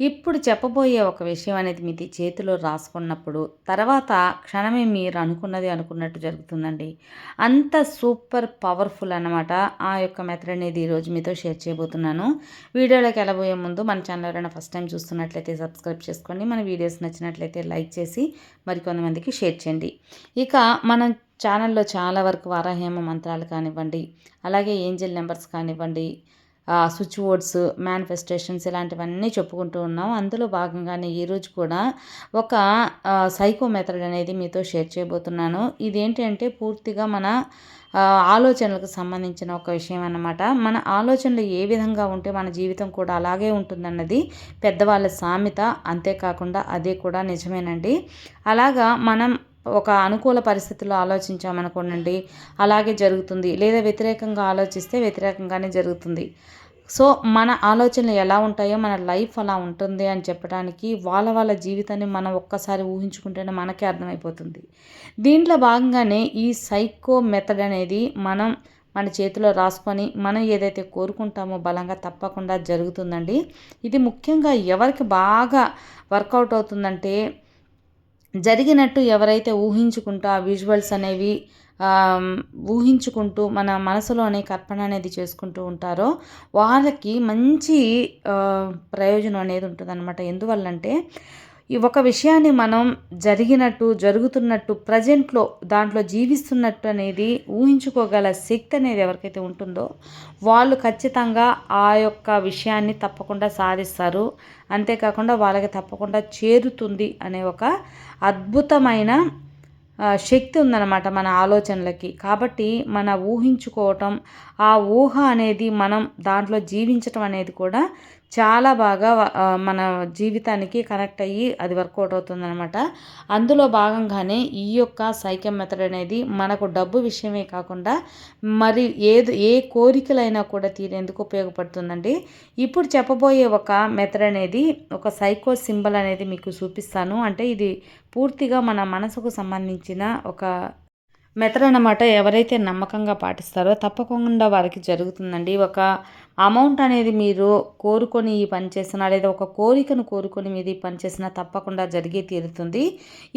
ఇప్పుడు చెప్పబోయే ఒక విషయం అనేది మీ చేతిలో రాసుకున్నప్పుడు తర్వాత క్షణమే మీరు అనుకున్నది అనుకున్నట్టు జరుగుతుందండి. అంత సూపర్ పవర్ఫుల్ అనమాట ఆ యొక్క మెథడ్ అనేది ఈరోజు మీతో షేర్ చేయబోతున్నాను. వీడియోలోకి వెళ్ళబోయే ముందు మన ఛానల్ ఎవరైనా ఫస్ట్ టైం చూస్తున్నట్లయితే సబ్స్క్రైబ్ చేసుకోండి మన వీడియోస్ నచ్చినట్లయితే లైక్ చేసి మరికొంతమందికి షేర్ చేయండి. ఇక మనం ఛానల్లో చాలా వరకు వారాహేమ మంత్రాలు కానివ్వండి అలాగే ఏంజల్ నెంబర్స్ కానివ్వండి స్విచ్ బోర్డ్స్ మేనిఫెస్టేషన్స్ ఇలాంటివన్నీ చెప్పుకుంటూ ఉన్నాం. అందులో భాగంగానే ఈరోజు కూడా ఒక సైకో మెథడ్ అనేది మీతో షేర్ చేయబోతున్నాను. ఇదేంటంటే పూర్తిగా మన ఆలోచనలకు సంబంధించిన ఒక విషయం అన్నమాట. మన ఆలోచనలు ఏ విధంగా ఉంటే మన జీవితం కూడా అలాగే ఉంటుందన్నది పెద్దవాళ్ళ సామెత. అంతేకాకుండా అదే కూడా నిజమేనండి. అలాగా మనం ఒక అనుకూల పరిస్థితుల్లో ఆలోచించామనుకోండి అలాగే జరుగుతుంది. లేదా వ్యతిరేకంగా ఆలోచిస్తే వ్యతిరేకంగానే జరుగుతుంది. సో మన ఆలోచనలు ఎలా ఉంటాయో మన లైఫ్ అలా ఉంటుంది అని చెప్పడానికి వాళ్ళ వాళ్ళ జీవితాన్ని మనం ఒక్కసారి ఊహించుకుంటేనే మనకే అర్థమైపోతుంది. దీంట్లో భాగంగానే ఈ సైకో మెథడ్ అనేది మనం మన చేతిలో రాసుకొని మనం ఏదైతే కోరుకుంటామో బలంగా తప్పకుండా జరుగుతుందండి. ఇది ముఖ్యంగా ఎవరికి బాగా వర్కౌట్ అవుతుందంటే జరిగినట్టు ఎవరైతే ఊహించుకుంటూ ఆ విజువల్స్ అనేవి ఊహించుకుంటూ మన మనసులోనే కల్పన అనేది చేసుకుంటూ ఉంటారో వాళ్ళకి మంచి ప్రయోజనం అనేది ఉంటుందన్నమాట. ఎందువల్లంటే ఈ ఒక విషయాన్ని మనం జరిగినట్టు జరుగుతున్నట్టు ప్రజెంట్లో దాంట్లో జీవిస్తున్నట్టు అనేది ఊహించుకోగల శక్తి అనేది ఎవరికైతే ఉంటుందో వాళ్ళు ఖచ్చితంగా ఆ యొక్క విషయాన్ని తప్పకుండా సాధిస్తారు. అంతేకాకుండా వాళ్ళకి తప్పకుండా చేరుతుంది అనే ఒక అద్భుతమైన శక్తి ఉందన్నమాట మన ఆలోచనలకి. కాబట్టి మన ఊహించుకోవటం ఆ ఊహ అనేది మనం దాంట్లో జీవించటం అనేది కూడా చాలా బాగా మన జీవితానికి కనెక్ట్ అయ్యి అది వర్కౌట్ అవుతుందనమాట అందులో భాగంగానే ఈ యొక్క సైకిల్ మెథడ్ అనేది మనకు డబ్బు విషయమే కాకుండా మరి ఏది ఏ కోరికలైనా కూడా తీరేందుకు ఉపయోగపడుతుందండి. ఇప్పుడు చెప్పబోయే ఒక మెథడ్ అనేది ఒక సైకో సింబల్ అనేది మీకు చూపిస్తాను. అంటే ఇది పూర్తిగా మన మనసుకు సంబంధించిన ఒక మెథడ్ అన్నమాట ఎవరైతే నమ్మకంగా పాటిస్తారో తప్పకుండా వారికి జరుగుతుందండి. ఒక అమౌంట్ అనేది మీరు కోరుకొని ఈ పని చేసినా లేదా ఒక కోరికను కోరుకొని మీరు ఈ పని చేసినా తప్పకుండా జరిగే తీరుతుంది.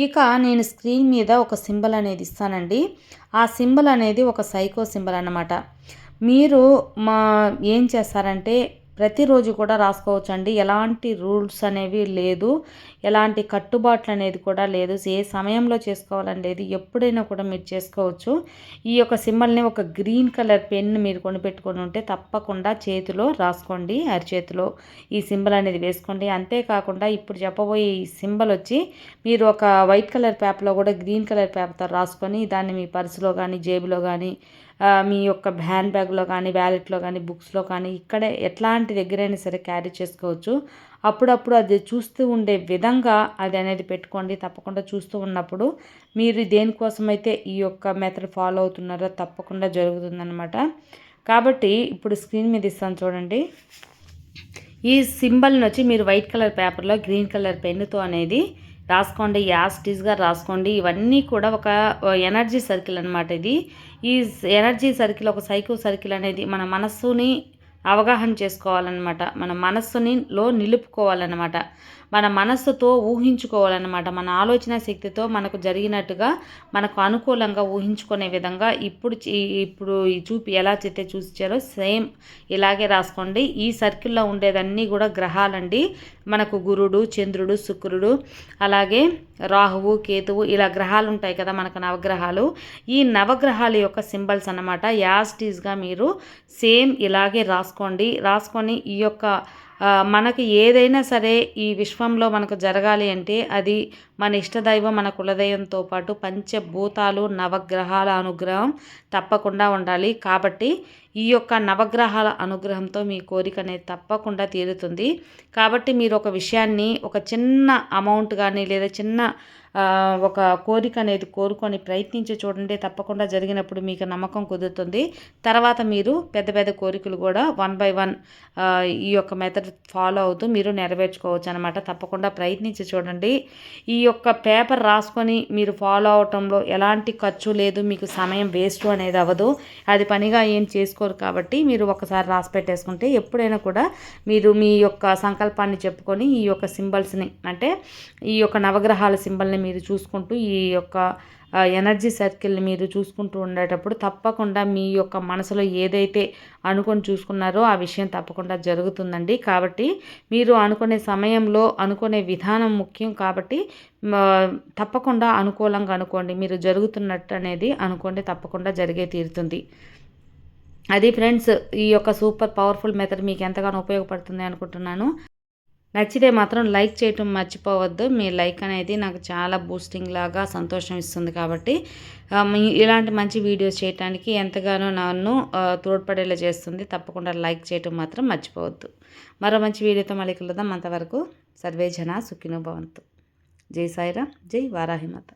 ఇక నేను స్క్రీన్ మీద ఒక సింబల్ అనేది ఇస్తానండి. ఆ సింబల్ అనేది ఒక సైకో సింబల్ అన్నమాట. మీరు మా ఏం చేస్తారంటే ప్రతిరోజు కూడా రాసుకోవచ్చండి. ఎలాంటి రూల్స్ అనేవి లేదు. ఎలాంటి కట్టుబాట్లు అనేది కూడా లేదు. ఏ సమయంలో చేసుకోవాలనేది ఎప్పుడైనా కూడా మీరు చేసుకోవచ్చు. ఈ యొక్క సింబల్ని ఒక గ్రీన్ కలర్ పెన్ మీరు కొనిపెట్టుకొని ఉంటే తప్పకుండా చేతిలో రాసుకోండి. అరిచేతిలో ఈ సింబల్ అనేది వేసుకోండి. అంతేకాకుండా ఇప్పుడు చెప్పబోయే ఈ సింబల్ వచ్చి మీరు ఒక వైట్ కలర్ పేపర్లో కూడా గ్రీన్ కలర్ పేపర్తో రాసుకొని దాన్ని మీ పర్సులో కానీ జేబులో కానీ మీ యొక్క హ్యాండ్ బ్యాగ్లో కానీ వ్యాలెట్లో కానీ బుక్స్లో కానీ ఇక్కడే ఎట్లాంటి దగ్గరైనా సరే క్యారీ చేసుకోవచ్చు. అప్పుడప్పుడు అది చూస్తూ ఉండే విధంగా అది అనేది పెట్టుకోండి. తప్పకుండా చూస్తూ ఉన్నప్పుడు మీరు దేనికోసమైతే ఈ యొక్క మెథడ్ ఫాలో అవుతున్నారో తప్పకుండా జరుగుతుందనమాట కాబట్టి ఇప్పుడు స్క్రీన్ మీద ఇస్తాను చూడండి. ఈ సింబల్ని వచ్చి మీరు వైట్ కలర్ పేపర్లో గ్రీన్ కలర్ పెన్నుతో అనేది రాసుకోండి యాస్టీస్గా రాసుకోండి. ఇవన్నీ కూడా ఒక ఎనర్జీ సర్కిల్ అనమాట ఇది. ఈ ఎనర్జీ సర్కిల్ ఒక సైకో సర్కిల్ అనేది మన మనస్సుని అవగాహన చేసుకోవాలన్నమాట. మన మనస్సుని లో నిలుపుకోవాలన్నమాట. మన మనస్సుతో ఊహించుకోవాలన్నమాట. మన ఆలోచన శక్తితో మనకు జరిగినట్టుగా మనకు అనుకూలంగా ఊహించుకునే విధంగా ఇప్పుడు ఇప్పుడు ఈ చూపి ఎలా చెప్తే చూసారో సేమ్ ఇలాగే రాసుకోండి. ఈ సర్కిల్లో ఉండేదన్నీ కూడా గ్రహాలండి. మనకు గురుడు చంద్రుడు శుక్రుడు అలాగే రాహువు కేతువు ఇలా గ్రహాలు ఉంటాయి కదా మనకు నవగ్రహాలు. ఈ నవగ్రహాల యొక్క సింబల్స్ అన్నమాట. యాస్టీస్గా మీరు సేమ్ ఇలాగే రాసుకోండి. రాసుకొని ఈ యొక్క మనకు ఏదైనా సరే ఈ విశ్వంలో మనకు జరగాలి అంటే అది మన ఇష్టదైవం మన కులదైవంతో పాటు పంచభూతాలు నవగ్రహాల అనుగ్రహం తప్పకుండా ఉండాలి. కాబట్టి ఈ యొక్క నవగ్రహాల అనుగ్రహంతో మీ కోరిక అనేది తప్పకుండా తీరుతుంది. కాబట్టి మీరు ఒక విషయాన్ని ఒక చిన్న అమౌంట్ కానీ లేదా చిన్న ఒక కోరిక అనేది కోరుకొని ప్రయత్నించి చూడండి. తప్పకుండా జరిగినప్పుడు మీకు నమ్మకం కుదురుతుంది. తర్వాత మీరు పెద్ద పెద్ద కోరికలు కూడా వన్ బై వన్ ఈ యొక్క మెథడ్ ఫాలో అవుతూ మీరు నెరవేర్చుకోవచ్చు అనమాట తప్పకుండా ప్రయత్నించి చూడండి. ఈ యొక్క పేపర్ రాసుకొని మీరు ఫాలో అవటంలో ఎలాంటి ఖర్చు లేదు మీకు సమయం వేస్ట్ అనేది అవ్వదు. అది పనిగా ఏం చేసుకోరు కాబట్టి మీరు ఒకసారి రాసి పెట్టేసుకుంటే ఎప్పుడైనా కూడా మీరు మీ యొక్క సంకల్పాన్ని చెప్పుకొని ఈ యొక్క సింబల్స్ని అంటే ఈ యొక్క నవగ్రహాల సింబల్ని మీరు చూసుకుంటూ ఈ యొక్క ఎనర్జీ సర్కిల్ని మీరు చూసుకుంటూ ఉండేటప్పుడు తప్పకుండా మీ యొక్క మనసులో ఏదైతే అనుకొని చూసుకున్నారో ఆ విషయం తప్పకుండా జరుగుతుందండి. కాబట్టి మీరు అనుకునే సమయంలో అనుకునే విధానం ముఖ్యం కాబట్టి తప్పకుండా అనుకూలంగా అనుకోండి. మీరు జరుగుతున్నట్టు అనేది అనుకోండి తప్పకుండా జరిగే తీరుతుంది. అది ఫ్రెండ్స్ ఈ యొక్క సూపర్ పవర్ఫుల్ మెథడ్ మీకు ఎంతగానో ఉపయోగపడుతుంది అనుకుంటున్నాను. నచ్చితే మాత్రం లైక్ చేయటం మర్చిపోవద్దు. మీ లైక్ అనేది నాకు చాలా బూస్టింగ్ లాగా సంతోషం ఇస్తుంది కాబట్టి ఇలాంటి మంచి వీడియోస్ చేయడానికి ఎంతగానో నన్ను తోడ్పడేలా చేస్తుంది. తప్పకుండా లైక్ చేయటం మాత్రం మర్చిపోవద్దు. మరో మంచి వీడియోతో మళ్ళీ కలుద్దాం. అంతవరకు సర్వే జన సుఖినో భవంతు. జై సాయిరామ్ జై వారాహిమాత